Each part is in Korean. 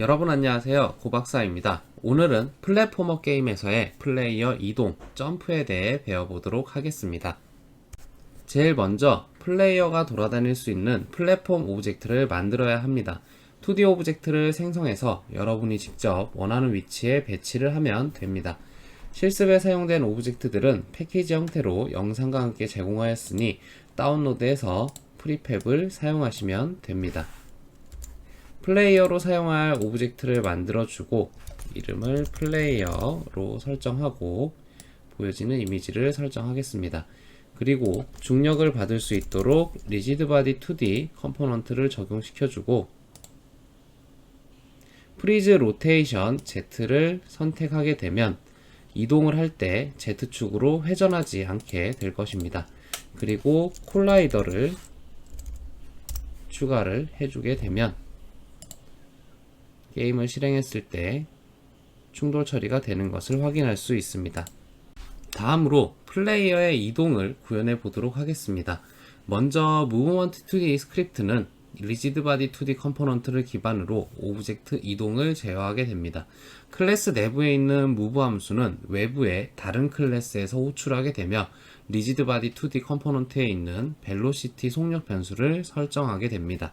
여러분 안녕하세요. 고박사입니다. 오늘은 플랫포머 게임에서의 플레이어 이동, 점프에 대해 배워보도록 하겠습니다. 제일 먼저 플레이어가 돌아다닐 수 있는 플랫폼 오브젝트를 만들어야 합니다. 2D 오브젝트를 생성해서 여러분이 직접 원하는 위치에 배치를 하면 됩니다. 실습에 사용된 오브젝트들은 패키지 형태로 영상과 함께 제공하였으니 다운로드해서 프리팹을 사용하시면 됩니다. 플레이어로 사용할 오브젝트를 만들어주고 이름을 플레이어로 설정하고 보여지는 이미지를 설정하겠습니다. 그리고 중력을 받을 수 있도록 리지드 바디 2D 컴포넌트를 적용시켜주고 프리즈 로테이션 Z를 선택하게 되면 이동을 할 때 Z축으로 회전하지 않게 될 것입니다. 그리고 콜라이더를 추가를 해주게 되면 게임을 실행했을 때 충돌 처리가 되는 것을 확인할 수 있습니다. 다음으로 플레이어의 이동을 구현해 보도록 하겠습니다. 먼저 무브먼트 2D 스크립트는 리지드 바디 2D 컴포넌트를 기반으로 오브젝트 이동을 제어하게 됩니다. 클래스 내부에 있는 무브 함수는 외부의 다른 클래스에서 호출하게 되며 리지드 바디 2D 컴포넌트에 있는 벨로시티 속력 변수를 설정하게 됩니다.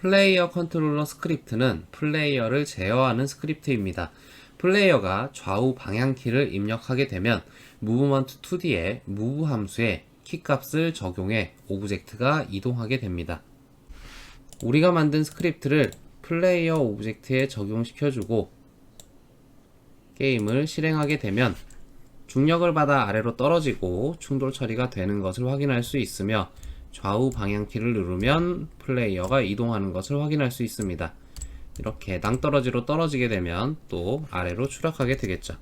플레이어 컨트롤러 스크립트는 플레이어를 제어하는 스크립트입니다. 플레이어가 좌우 방향키를 입력하게 되면 무브먼트 2D의 무브 함수에 키 값을 적용해 오브젝트가 이동하게 됩니다. 우리가 만든 스크립트를 플레이어 오브젝트에 적용시켜주고 게임을 실행하게 되면 중력을 받아 아래로 떨어지고 충돌 처리가 되는 것을 확인할 수 있으며 좌우 방향키를 누르면 플레이어가 이동하는 것을 확인할 수 있습니다. 이렇게 낭떠러지로 떨어지게 되면 또 아래로 추락하게 되겠죠.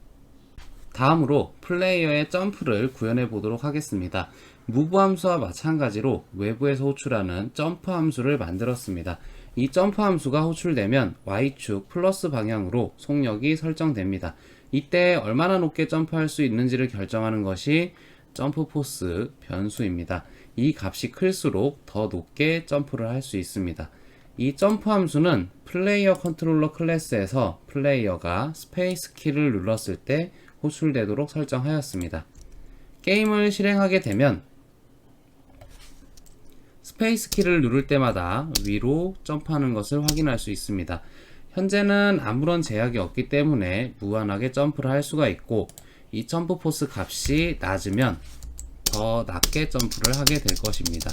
다음으로 플레이어의 점프를 구현해 보도록 하겠습니다. 무브 함수와 마찬가지로 외부에서 호출하는 점프 함수를 만들었습니다. 이 점프 함수가 호출되면 Y축 플러스 방향으로 속력이 설정됩니다. 이때 얼마나 높게 점프할 수 있는지를 결정하는 것이 점프 포스 변수입니다. 이 값이 클수록 더 높게 점프를 할 수 있습니다. 이 점프 함수는 플레이어 컨트롤러 클래스에서 플레이어가 스페이스 키를 눌렀을 때 호출되도록 설정하였습니다. 게임을 실행하게 되면 스페이스 키를 누를 때마다 위로 점프하는 것을 확인할 수 있습니다. 현재는 아무런 제약이 없기 때문에 무한하게 점프를 할 수가 있고 이 점프 포스 값이 낮으면 더 낮게 점프를 하게 될 것입니다.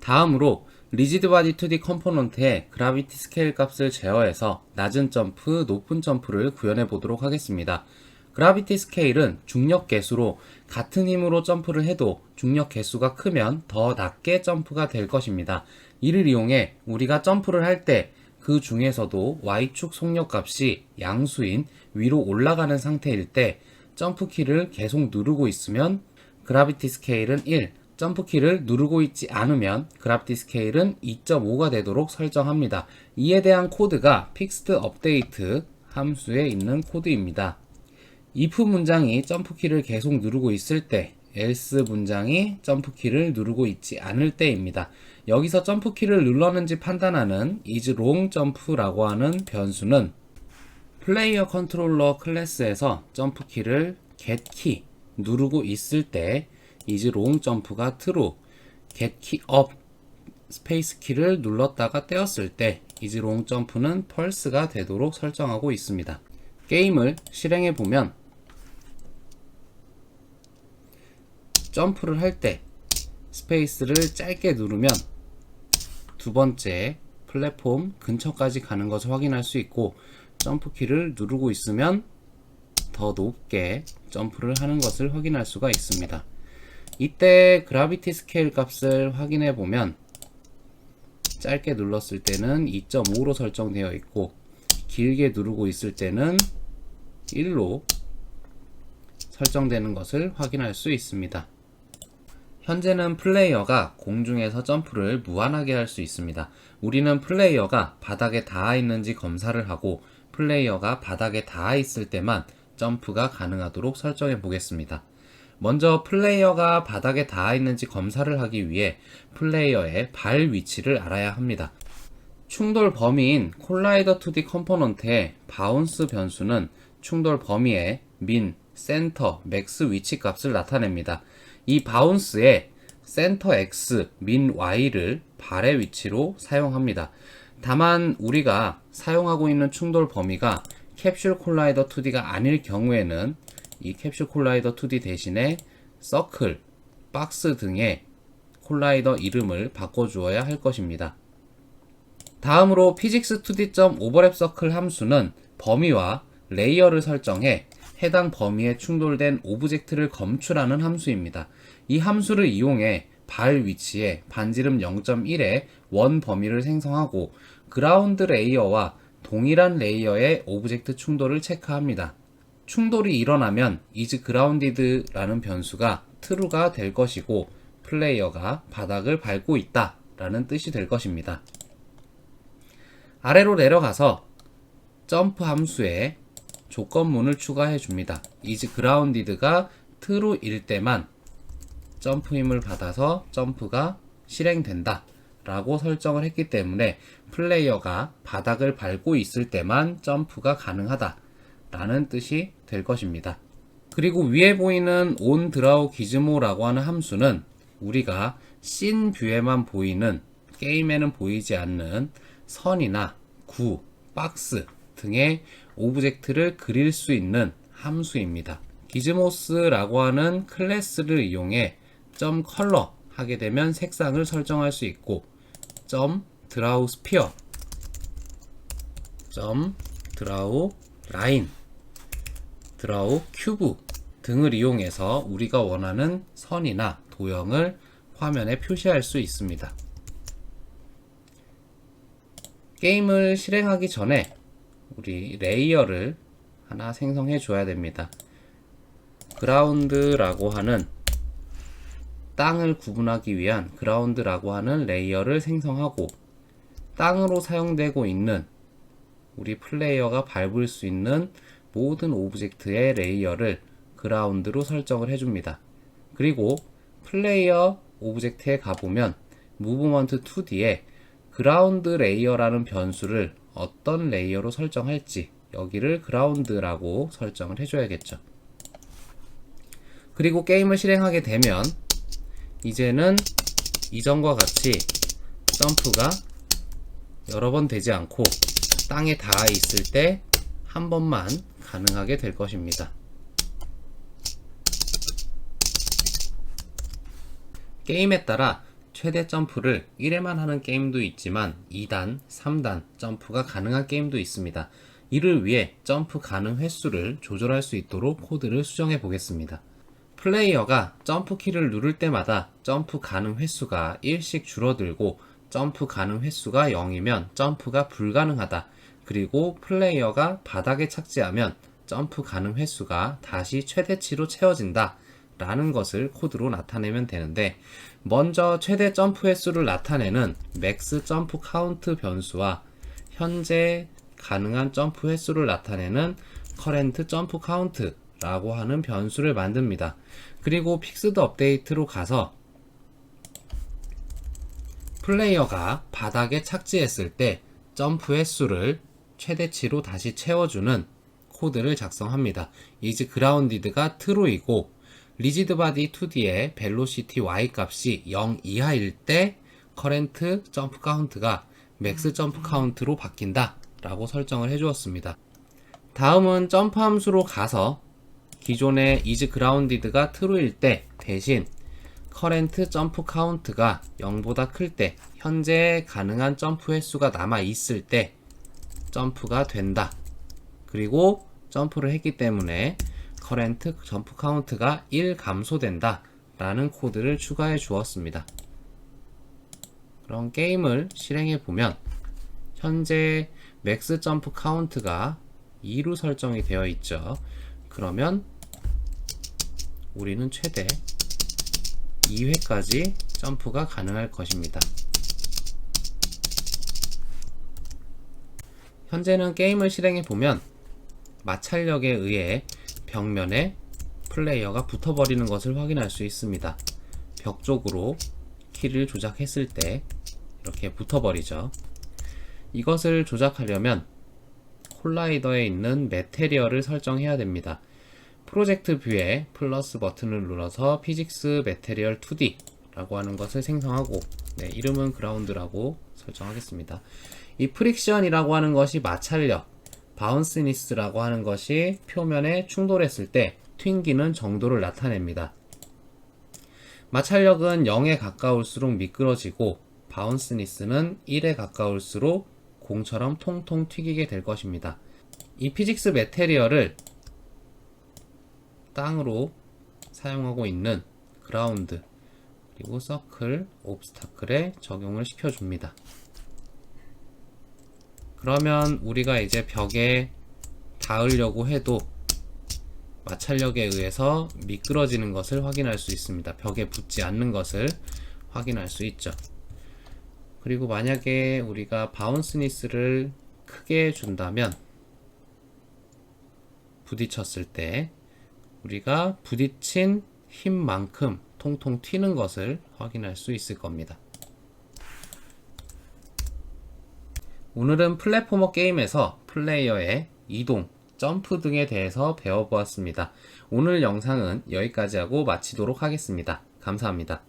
다음으로 리지드 바디 2D 컴포넌트의 그라비티 스케일 값을 제어해서 낮은 점프, 높은 점프를 구현해 보도록 하겠습니다. 그라비티 스케일은 중력 개수로 같은 힘으로 점프를 해도 중력 개수가 크면 더 낮게 점프가 될 것입니다. 이를 이용해 우리가 점프를 할 때 그 중에서도 Y축 속력 값이 양수인 위로 올라가는 상태일 때 점프 키를 계속 누르고 있으면 그라비티 스케일은 1, 점프 키를 누르고 있지 않으면 그라비티 스케일은 2.5가 되도록 설정합니다. 이에 대한 코드가 픽스트 업데이트 함수에 있는 코드입니다. if 문장이 점프 키를 계속 누르고 있을 때 else 문장이 점프 키를 누르고 있지 않을 때입니다. 여기서 점프 키를 눌렀는지 판단하는 is long jump라고 하는 변수는 플레이어 컨트롤러 클래스에서 점프 키를 get 키 누르고 있을 때 is long jump가 true, get key up 스페이스 키를 눌렀다가 떼었을 때 is long jump는 펄스가 되도록 설정하고 있습니다. 게임을 실행해 보면 점프를 할 때 스페이스를 짧게 누르면 두 번째 플랫폼 근처까지 가는 것을 확인할 수 있고 점프 키를 누르고 있으면 더 높게 점프를 하는 것을 확인할 수가 있습니다. 이때 그라비티 스케일 값을 확인해 보면 짧게 눌렀을 때는 2.5로 설정되어 있고 길게 누르고 있을 때는 1로 설정되는 것을 확인할 수 있습니다. 현재는 플레이어가 공중에서 점프를 무한하게 할 수 있습니다. 우리는 플레이어가 바닥에 닿아 있는지 검사를 하고 플레이어가 바닥에 닿아 있을 때만 점프가 가능하도록 설정해 보겠습니다. 먼저 플레이어가 바닥에 닿아 있는지 검사를 하기 위해 플레이어의 발 위치를 알아야 합니다. 충돌 범위인 콜라이더 2D 컴포넌트의 바운스 변수는 충돌 범위의 민, 센터, 맥스 위치 값을 나타냅니다. 이 바운스에 센터 x, 민 y를 발의 위치로 사용합니다. 다만 우리가 사용하고 있는 충돌 범위가 캡슐 콜라이더 2D가 아닐 경우에는 이 캡슐 콜라이더 2D 대신에 서클, 박스 등의 콜라이더 이름을 바꿔주어야 할 것입니다. 다음으로 physics 2D. 오버랩 서클 함수는 범위와 레이어를 설정해 해당 범위에 충돌된 오브젝트를 검출하는 함수입니다. 이 함수를 이용해 발 위치에 반지름 0.1의 원 범위를 생성하고 그라운드 레이어와 동일한 레이어의 오브젝트 충돌을 체크합니다. 충돌이 일어나면 is grounded라는 변수가 true가 될 것이고 플레이어가 바닥을 밟고 있다 라는 뜻이 될 것입니다. 아래로 내려가서 점프 함수에 조건문을 추가해 줍니다. is grounded가 true일 때만 점프 힘을 받아서 점프가 실행된다 라고 설정을 했기 때문에 플레이어가 바닥을 밟고 있을 때만 점프가 가능하다 라는 뜻이 될 것입니다. 그리고 위에 보이는 on draw gizmo라고 하는 함수는 우리가 씬 뷰에만 보이는 게임에는 보이지 않는 선이나 구, 박스 등의 오브젝트를 그릴 수 있는 함수입니다. 기즈모스라고 하는 클래스를 이용해 점 컬러 하게 되면 색상을 설정할 수 있고 점 드라우 스피어 점 드라우 라인 드라우 큐브 등을 이용해서 우리가 원하는 선이나 도형을 화면에 표시할 수 있습니다. 게임을 실행하기 전에 우리 레이어를 하나 생성해 줘야 됩니다. 그라운드라고 하는 땅을 구분하기 위한 그라운드라고 하는 레이어를 생성하고 땅으로 사용되고 있는 우리 플레이어가 밟을 수 있는 모든 오브젝트의 레이어를 그라운드로 설정을 해줍니다. 그리고 플레이어 오브젝트에 가보면 무브먼트 2D에 그라운드 레이어라는 변수를 어떤 레이어로 설정할지 여기를 그라운드라고 설정을 해줘야겠죠. 그리고 게임을 실행하게 되면 이제는 이전과 같이 점프가 여러 번 되지 않고 땅에 닿아 있을 때 한 번만 가능하게 될 것입니다. 게임에 따라 최대 점프를 1회만 하는 게임도 있지만 2단, 3단 점프가 가능한 게임도 있습니다. 이를 위해 점프 가능 횟수를 조절할 수 있도록 코드를 수정해 보겠습니다. 플레이어가 점프 키를 누를 때마다 점프 가능 횟수가 1씩 줄어들고 점프 가능 횟수가 0이면 점프가 불가능하다. 그리고 플레이어가 바닥에 착지하면 점프 가능 횟수가 다시 최대치로 채워진다. 라는 것을 코드로 나타내면 되는데 먼저 최대 점프 횟수를 나타내는 맥스 점프 카운트 변수와 현재 가능한 점프 횟수를 나타내는 커렌트 점프 카운트 라고 하는 변수를 만듭니다. 그리고 픽스드 업데이트로 가서 플레이어가 바닥에 착지했을 때 점프 횟수를 최대치로 다시 채워주는 코드를 작성합니다. is grounded가 true이고 리지드 바디 2D의 벨로시티 y 값이 0 이하일 때 커렌트 점프 카운트가 맥스 점프 카운트로 바뀐다 라고 설정을 해 주었습니다. 다음은 점프 함수로 가서 기존의 is grounded가 true일 때 대신 커렌트 점프 카운트가 0보다 클 때 현재 가능한 점프 횟수가 남아 있을 때 점프가 된다. 그리고 점프를 했기 때문에 커렌트 점프 카운트가 1 감소된다. 라는 코드를 추가해 주었습니다. 그럼 게임을 실행해 보면 현재 맥스 점프 카운트가 2로 설정이 되어 있죠. 그러면 우리는 최대 2회까지 점프가 가능할 것입니다. 현재는 게임을 실행해 보면 마찰력에 의해 벽면에 플레이어가 붙어버리는 것을 확인할 수 있습니다. 벽 쪽으로 키를 조작했을 때 이렇게 붙어버리죠. 이것을 조작하려면 콜라이더에 있는 메테리얼을 설정해야 됩니다. 프로젝트 뷰에 플러스 버튼을 눌러서 피직스 메테리얼 2D 라고 하는 것을 생성하고 네, 이름은 그라운드라고 설정하겠습니다. 이 프릭션이라고 하는 것이 마찰력, 바운스니스라고 하는 것이 표면에 충돌했을 때 튕기는 정도를 나타냅니다. 마찰력은 0에 가까울수록 미끄러지고 바운스니스는 1에 가까울수록 공처럼 통통 튀기게 될 것입니다. 이 피직스 메테리얼을 땅으로 사용하고 있는 그라운드 그리고 서클, 옵스타클에 적용을 시켜줍니다. 그러면 우리가 이제 벽에 닿으려고 해도 마찰력에 의해서 미끄러지는 것을 확인할 수 있습니다. 벽에 붙지 않는 것을 확인할 수 있죠. 그리고 만약에 우리가 바운스니스를 크게 준다면 부딪혔을 때 우리가 부딪힌 힘만큼 통통 튀는 것을 확인할 수 있을 겁니다. 오늘은 플랫포머 게임에서 플레이어의 이동, 점프 등에 대해서 배워보았습니다. 오늘 영상은 여기까지 하고 마치도록 하겠습니다. 감사합니다.